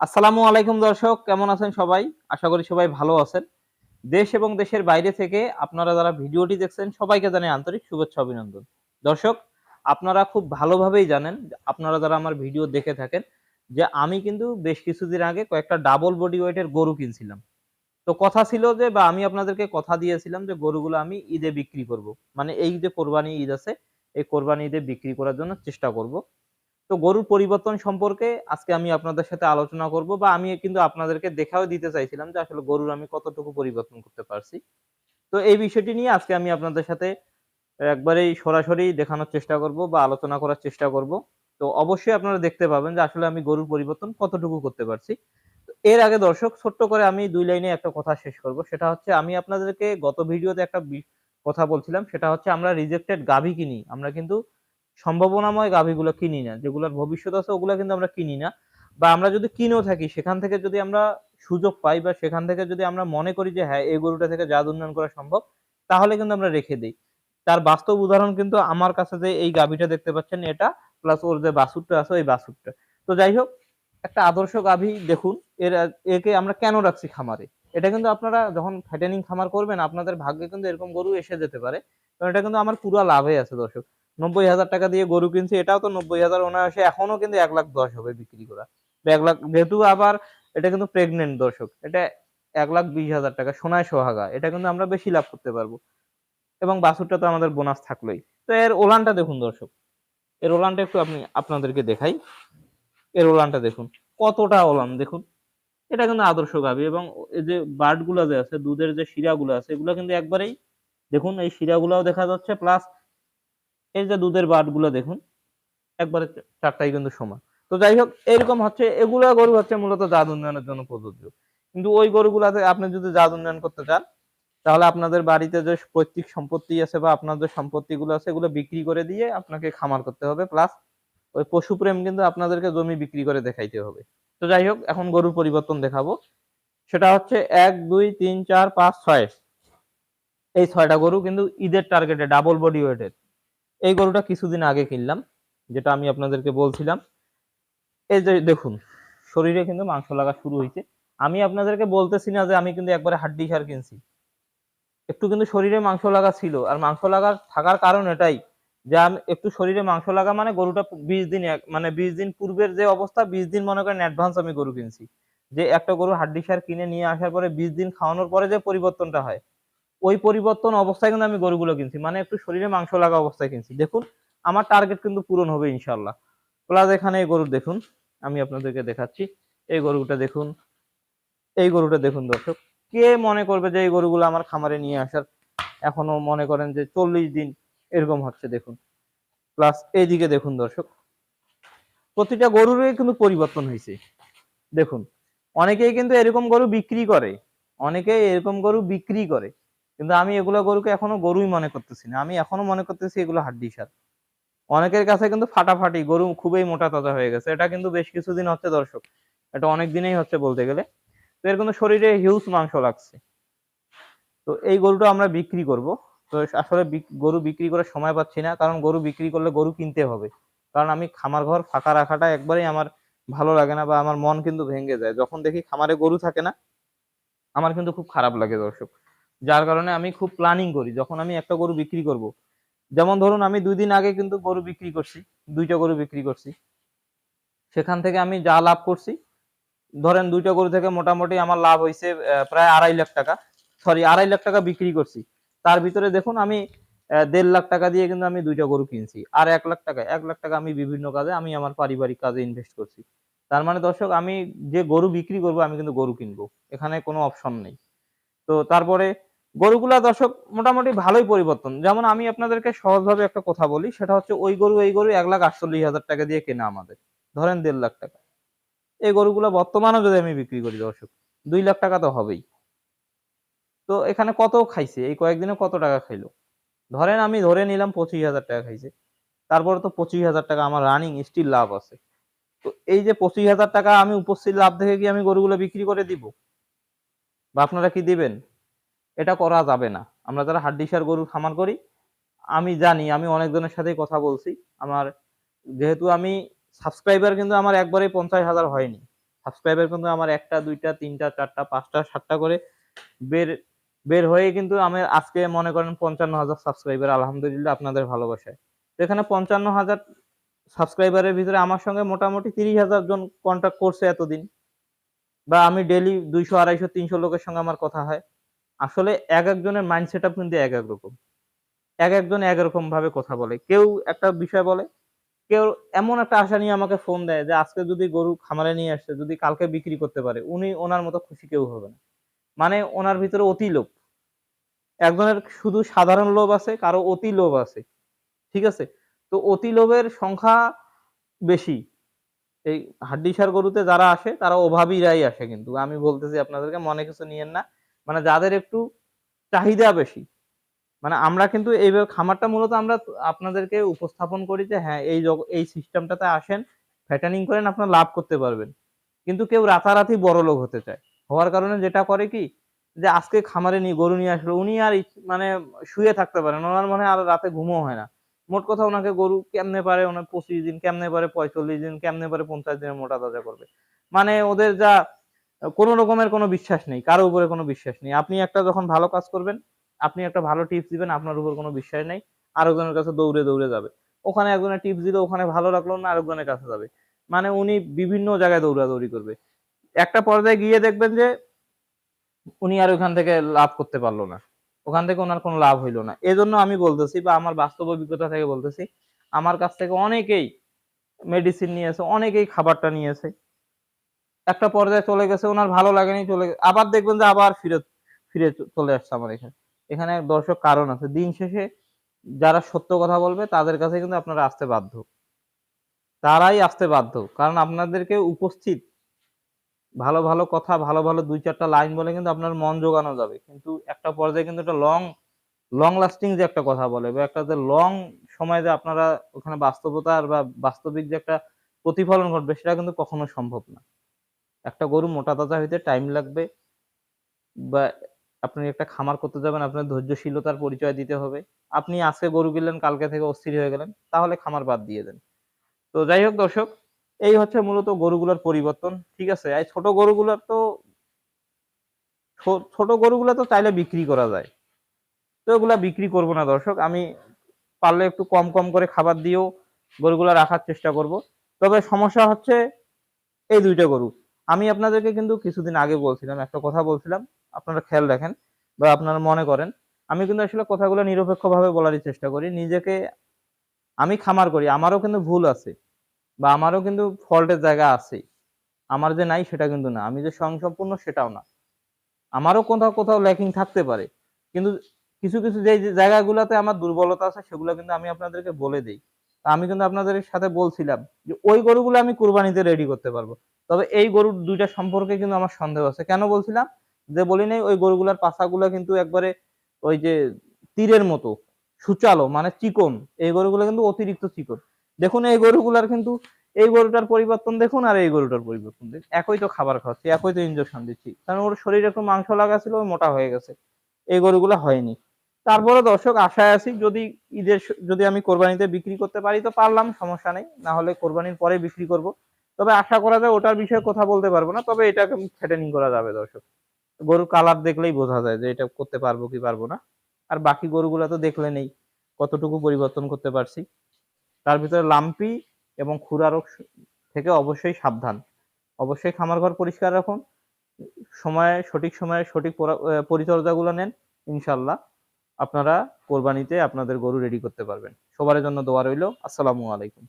আসসালামু আলাইকুম দর্শক, কেমন আছেন সবাই? আশা করি সবাই ভালো আছেন। দেশ এবং দেশের বাইরে থেকে আপনারা যারা ভিডিওটি দেখছেন, সবাইকে জানাই আন্তরিক শুভেচ্ছা, অভিনন্দন। দর্শক, আপনারা খুব ভালোভাবেই জানেন, আপনারা যারা আমার ভিডিও দেখে থাকেন, যে আমি কিন্তু বেশ কিছুদিন আগে কয়েকটা ডাবল বডি ওয়েটের গরু কিনছিলাম। তো কথা ছিল যে, বা আমি আপনাদেরকে কথা দিয়েছিলাম যে, গরুগুলো আমি ঈদে বিক্রি করব। মানে এই যে কোরবানি ঈদ আছে, এই কোরবানি ঈদে বিক্রি করার জন্য চেষ্টা করব। তো গরুর পরিবর্তন সম্পর্কে আজকে আমি আপনাদের সাথে আলোচনা করব বা আমি কিন্তু আপনাদেরকে দেখাও দিতে চাইছিলাম যে আসলে গরুর আমি কতটুকু পরিবর্তন করতে পারছি। তো এই বিষয়টি নিয়ে আজকে আমি আপনাদের সাথে একবারেই সরাসরি দেখানোর চেষ্টা করব বা আলোচনা করার চেষ্টা করব। তো অবশ্যই আপনারা দেখতে পাবেন যে আসলে আমি গরুর পরিবর্তন কতটুকু করতে পারছি। এর আগে দর্শক, ছোট্ট করে আমি দুই লাইনে একটা কথা শেষ করব। সেটা হচ্ছে আমি আপনাদেরকে গত ভিডিওতে একটা কথা বলছিলাম, সেটা হচ্ছে আমরা রিজেক্টেড গাভী কিনি। আমরা কিন্তু সম্ভাবনাময় গাভীগুলো কিনি না, যেগুলোর ভবিষ্যৎ আছে ওগুলো কিন্তু আমরা কিনি না। বা আমরা যদি কিনেও থাকি, সেখান থেকে যদি আমরা সুযোগ পাই বা সেখান থেকে যদি আমরা মনে করি যে হ্যাঁ এই গরুটা থেকে জাত উন্নয়ন করা সম্ভব, তাহলে কিন্তু আমরা রেখে দিই। তার বাস্তব উদাহরণ কিন্তু আমার কাছে যে, এই গাভীটা দেখতে পাচ্ছেন, এটা প্লাস ওর যে বাসুরটা আছে, ওই বাসুরটা তো যাই হোক, একটা আদর্শ গাভী দেখুন, এর, একে আমরা কেন রাখছি খামারে? এটা কিন্তু আপনারা যখন ফ্যাটেনিং খামার করবেন, আপনাদের ভাগ্যে কিন্তু এরকম গরু এসে যেতে পারে। কারণ এটা কিন্তু আমার পুরো লাভে আছে, দর্শক। নব্বই হাজার টাকা দিয়ে গরু কিনছি, এটাও তো নব্বই হাজার অনায়াসে এখনও কিন্তু এক লাখ দশ হবে বিক্রি করা। এক লাখ, যেহেতু আবার এটা কিন্তু প্রেগনেন্ট দর্শক, এটা এক লাখ বিশ হাজার টাকা, সোনায় সোহাগা, এটা কিন্তু আমরা বেশি লাভ করতে পারব। এবং বাছুরটা তো আমাদের বোনাস থাকলোই। তো এর ওলানটা দেখুন দর্শক, এর ওলানটা একটু আপনি আপনাদেরকে দেখাই। এর ওলানটা দেখুন, কতটা ওলান দেখুন। এটা কিন্তু আদর্শ গাভী এবং এই যে বার্ডগুলো যে আছে, দুধের যে শিরাগুলো আছে, এগুলো কিন্তু একবারেই দেখুন, এই শিরাগুলাও দেখা যাচ্ছে, প্লাস এই যে দুধের বাটগুলো দেখুন, একবারে চারটাই কিন্তু সমান। তো যাই হোক, এরকম হচ্ছে, এগুলা গরু হচ্ছে মূলত জাত উন্নয়নের জন্য প্রযোজ্য। কিন্তু ওই গরুগুলাতে আপনি যদি জাত উন্নয়ন করতে চান, তাহলে আপনাদের বাড়িতে যে পৈতৃক সম্পত্তি আছে বা আপনার যে সম্পত্তিগুলো আছে, এগুলো বিক্রি করে দিয়ে আপনাকে খামার করতে হবে। প্লাস ওই পশু প্রেম কিন্তু আপনাদেরকে জমি বিক্রি করে দেখাইতে হবে। তো যাই হোক, এখন গরুর পরিবর্তন দেখাবো। সেটা হচ্ছে এক, দুই, তিন, চার, পাঁচ, ছয়। এই ছয়টা গরু কিন্তু ঈদের টার্গেটে ডাবল বডি ওয়েটের এই গরুটা কিছুদিন আগে কিনলাম, যেটা আমি আপনাদেরকে বলছিলাম। এই যে দেখুন, শরীরে কিন্তু মাংস লাগা শুরু হয়েছে। আমি আপনাদেরকে বলতেছি না যে আমি কিন্তু একবারে হাড্ডি সার কিনছি। একটু কিন্তু শরীরে মাংস লাগা ছিল, আর মাংস লাগা থাকার কারণ এটাই যে আমি একটু শরীরে মাংস লাগা মানে গরুটা বিশ দিন মানে বিশ দিন পূর্বের যে অবস্থা, বিশ দিন মনে করেন অ্যাডভান্স আমি গরু কিনছি। যে একটা গরু হাড্ডি সার কিনে নিয়ে আসার পরে বিশ দিন খাওয়ানোর পরে যে পরিবর্তনটা হয় ওই পরিবর্তন অবস্থায় কিন্তু আমি গরুগুলো কিনছি। মানে একটু শরীরে মাংস লাগা অবস্থায় কিনছি। দেখুন, আমার টার্গেট কিন্তু পূরণ হবে ইনশাল্লাহ প্লাস এখানে এই গরু দেখুন, আমি আপনাদেরকে দেখাচ্ছি। এই গরুটা দেখুন, এই গরুটা দেখুন দর্শক। কে মনে করবে যে এই গরুগুলো আমার খামারে নিয়ে আসার? এখনও মনে করেন যে চল্লিশ দিন এরকম হচ্ছে, দেখুন। প্লাস এইদিকে দেখুন দর্শক, প্রতিটা গরুরই কিন্তু পরিবর্তন হয়েছে। দেখুন, অনেকেই কিন্তু এরকম গরু বিক্রি করে। অনেকেই এরকম গরু বিক্রি করে। কিন্তু আমি এগুলো গরুকে এখনও গরুই মনে করতেছি না। আমি এখনও মনে করতেছি এগুলো হাড্ডি সার। অনেকের কাছে কিন্তু ফাটাফাটি, গরু খুবই মোটা তাজা হয়ে গেছে। এটা কিন্তু বেশ কিছুদিন হচ্ছে দর্শক, এটা অনেক দিনেই হচ্ছে বলতে গেলে। তো এর কিন্তু শরীরে হিউজ মাংস লাগছে। তো এই গরুটা আমরা বিক্রি করব। তো আসলে গরু বিক্রি করার সময় পাচ্ছি না, কারণ গরু বিক্রি করলে গরু কিনতে হবে। কারণ আমি খামার ঘর ফাঁকা রাখাটা একবারেই আমার ভালো লাগে না বা আমার মন কিন্তু ভেঙে যায়। যখন দেখি খামারে গরু থাকে না, আমার কিন্তু খুব খারাপ লাগে দর্শক। যার কারণে আমি খুব প্ল্যানিং করি, যখন আমি একটা গরু বিক্রি করব। যেমন ধরুন, আমি দুই দিন আগে কিন্তু গরু বিক্রি করছি, দুইটা গরু বিক্রি করছি। সেখান থেকে আমি যা লাভ করছি, ধরেন দুইটা গরু থেকে মোটামুটি আমার লাভ হয়েছে প্রায় আড়াই লাখ টাকা। সরি আড়াই লাখ টাকা বিক্রি করছি। তার ভিতরে দেখুন, আমি দেড় লাখ টাকা দিয়ে কিন্তু আমি দুইটা গরু কিনছি। আর এক লাখ টাকা, এক লাখ টাকা আমি বিভিন্ন কাজে, আমি আমার পারিবারিক কাজে ইনভেস্ট করছি। তার মানে দর্শক, আমি যে গরু বিক্রি করব, আমি কিন্তু গরু কিনবো। এখানে কোনো অপশন নেই। তো তারপরে গরুগুলা দর্শক মোটামুটি ভালোই পরিবর্তন। যেমন আমি আপনাদেরকে সহজভাবে একটা কথা বলি, সেটা হচ্ছে ওই গরু, এই গরু এক লাখ আটচল্লিশ হাজার টাকা দিয়ে কেনা আমাদের। ধরেন দেড় লাখ টাকা। এই গরুগুলো বর্তমানে যদি আমি বিক্রি করি দর্শক, দুই লাখ টাকা তো হবেই। তো এখানে কত খাইছে? এই কয়েকদিনে কত টাকা খাইলো? ধরেন আমি ধরে নিলাম পঁচিশ হাজার টাকা খাইছে। তারপরে তো পঁচিশ হাজার টাকা আমার রানিং স্টিল লাভ আছে। তো এই যে পঁচিশ হাজার টাকা আমি উপস্থিত, লাভ দেখে কি আমি গরুগুলো বিক্রি করে দিব? বা আপনারা কি দিবেন? এটা করা যাবে না। আমরা যারা হাড্ডিসার গরুর খামার করি, আমি জানি, আমি অনেকজনের সাথেই কথা বলছি। আমার যেহেতু আমি সাবস্ক্রাইবার কিন্তু আমার একবারেই পঞ্চাশ হাজার হয়নি। সাবস্ক্রাইবার কিন্তু আমার একটা, দুইটা, তিনটা, চারটা, পাঁচটা, সাতটা করে বের বের হয়ে কিন্তু আমি আজকে মনে করেন পঞ্চান্ন হাজার সাবস্ক্রাইবার আলহামদুলিল্লাহ, আপনাদের ভালোবাসায়। তো এখানে পঞ্চান্ন হাজার সাবস্ক্রাইবারের ভিতরে আমার সঙ্গে মোটামুটি তিরিশ হাজার জন কন্ট্যাক্ট করছে এতদিন। বা আমি ডেলি দুইশো, আড়াইশো, তিনশো লোকের সঙ্গে আমার কথা হয়। আসলে এক একজনের মাইন্ড সেট আপ কিন্তু এক এক রকম। এক একজন এক রকম ভাবে কথা বলে। কেউ একটা বিষয় বলে, কেউ এমন একটা আশা নিয়ে আমাকে ফোন দেয় যে, আজকে যদি গরু খামারে নিয়ে আসছে যদি কালকে বিক্রি করতে পারে, উনি ওনার মতো খুশি কেউ হবে না। মানে ওনার ভিতরে অতি লোভ। একজনের শুধু সাধারণ লোভ আছে, কারও অতি লোভ আছে। ঠিক আছে? তো অতি লোভের সংখ্যা বেশি। এই হাড্ডিসার গরুতে যারা আসে, তারা অভাবীরাই আসে কিন্তু। আমি বলতেছি, আপনাদেরকে মনে কিছু নিয়েন না। মানে যাদের একটু চাহিদা বেশি। মানে আমরা কিন্তু এইভাবে খামারটা মূলত আমরা আপনাদেরকে উপস্থাপন করি যে হ্যাঁ এই এই সিস্টেমটাতে আসেন ফ্যাটানিং করেন, আপনার লাভ করতে পারবেন। কিন্তু কেউ রাতারাতি বড় লোক হতে চায়। হওয়ার কারণে যেটা করে কি, যে আজকে খামারে নিয়ে গরু নিয়ে আসলো, উনি আর মানে শুয়ে থাকতে পারেন ওনার মনে আর রাতে ঘুমও হয় না। মোট কথা ওনাকে গরু কেমনে পারে, ওনার পঁচিশ দিন কেমনে পারে, পঁয়তাল্লিশ দিন কেমনে পারে, পঞ্চাশ দিনের মোটা তাজা করবে। মানে ওদের যা কোনো রকমের কোনো বিশ্বাস নেই, কারও উপরে কোনো বিশ্বাস নেই। আপনি একটা যখন ভালো কাজ করবেন, আপনি একটা ভালো টিপস দিবেন, আপনার উপর কোনো বিশ্বাস নেই, আরেকজনের কাছে দৌড়ে দৌড়ে যাবে। ওখানে একজনের টিপস দিলে, ওখানে ভালো লাগল না, আরেকজনের কাছে যাবে। মানে উনি বিভিন্ন জায়গায় দৌড়াদৌড়ি করবে। একটা পর্যায়ে গিয়ে দেখবেন যে উনি আর ওখান থেকে লাভ করতে পারল না। ওখান থেকে ওনার কোনো লাভ হইল না। এজন্য আমি বলতেছি বা আমার বাস্তব অভিজ্ঞতা থেকে বলতেছি, আমার কাছ থেকে অনেকেই মেডিসিন নিয়েছে, অনেকেই খাবারটা নিয়েছে। একটা পর্যায়ে চলে গেছে, ওনার ভালো লাগেনি, চলে গে- আবার দেখবেন যে আবার ফিরে ফিরে চলে আসছে আমার এখানে। এখানে দর্শক কারণ আছে। দিন শেষে যারা সত্য কথা বলবে, তাদের কাছে কিন্তু আপনারা আসতে বাধ্য। তারাই আসতে বাধ্য। কারণ আপনাদেরকে উপস্থিত, ভালো ভালো কথা, ভালো ভালো দুই চারটা লাইন বলে কিন্তু আপনার মন জোগানো যাবে। কিন্তু একটা পর্যায়ে কিন্তু একটা লং লং লাস্টিং যে একটা কথা বলে, বা একটা যে লং সময় যে আপনারা ওখানে বাস্তবতার বা বাস্তবিক যে একটা প্রতিফলন ঘটবে, সেটা কিন্তু কখনো সম্ভব না। একটা গরু মোটা তাজা হইতে টাইম লাগবে বা আপনি একটা খামার করতে যাবেন, আপনার ধৈর্যশীলতার পরিচয় দিতে হবে। আপনি আজকে গরু কিনলেন, কালকে থেকে অস্থির হয়ে গেলেন, তাহলে খামার বাদ দিয়ে দেন। তো যাই হোক দর্শক, এই হচ্ছে মূলত গরুগুলোর পরিবর্তন, ঠিক আছে? এই ছোট গরুগুলোর তো ছোট গরুগুলো তো চাইলে বিক্রি করা যায়। তো এগুলা বিক্রি করব না দর্শক, আমি পারলে একটু কম কম করে খাবার দিয়েও গরুগুলো রাখার চেষ্টা করব। তবে সমস্যা হচ্ছে এই দুইটা গরু। আমি আপনাদেরকে কিন্তু কিছুদিন আগে বলছিলাম, একটা কথা বলছিলাম, আপনারা খেয়াল রাখেন বা আপনারা মনে করেন, আমি কিন্তু আসলে কথাগুলো নিরপেক্ষভাবে বলারই চেষ্টা করি, নিজেকে আমি খামার করি, আমারও কিন্তু ভুল আছে বা আমারও কিন্তু ফল্টের জায়গা আছে, আমার যে নাই সেটা কিন্তু না, আমি যে স্বয়ংসম্পূর্ণ সেটাও না, আমারও কোথাও কোথাও ল্যাকিং থাকতে পারে, কিন্তু কিছু কিছু যে জায়গাগুলোতে আমার দুর্বলতা আছে সেগুলো কিন্তু আমি আপনাদেরকে বলে দিই আমি কিন্তু আপনাদের সাথে বলছিলাম যে ওই গরুগুলো আমি কুরবানিতে রেডি করতে পারব তবে এই গরুর দুইটা সম্পর্কে কিন্তু আমার সন্দেহ আছে। কেন বলছিলাম? যে বলি নাই, ওই গরুগুলার পাছাগুলো কিন্তু একবারে ওই যে তীরের মতো, সুচালো মানে চিকন। এই গরুগুলো কিন্তু অতিরিক্ত চিকন। দেখুন, এই গরুগুলার কিন্তু, এই গরুটার পরিবর্তন দেখুন আর এই গরুটার পরিবর্তন দেখুন। একই তো খাবার খাওয়াচ্ছি, একই তো ইনজেকশন দিচ্ছি। কারণ ওর শরীরে একটু মাংস লাগা ছিল মোটা হয়ে গেছে। এই গরুগুলো হয়নি। তারপরে দর্শক, আশায় আছি যদি ঈদের যদি আমি কোরবানিতে বিক্রি করতে পারি তো পারলাম, সমস্যা নেই। না হলে কোরবানির পরে বিক্রি করব। তবে আশা করা যায় ওটার বিষয়ে কথা বলতে পারব না, তবে এটাকে ফেটেনিং করা যাবে দর্শক। গরুর কালার দেখলেই বোঝা যায় যে এটা করতে পারব কি পারব না। আর বাকি গরুগুলো তো দেখলে নেই, কতটুকু পরিবর্তন করতে পারছি। তার ভিতরে লাম্পি এবং খুরা রোগ থেকে অবশ্যই সাবধান। অবশ্যই খামার ঘর পরিষ্কার রাখুন। সময়ে, সঠিক সময়ে সঠিক পরিচর্যাগুলো নেন, ইনশাল্লাহ। আপনারা কোরবানিতে আপনাদের গরু রেডি করতে পারবেন। সবার জন্য দোয়া রইল। আসসালামু আলাইকুম।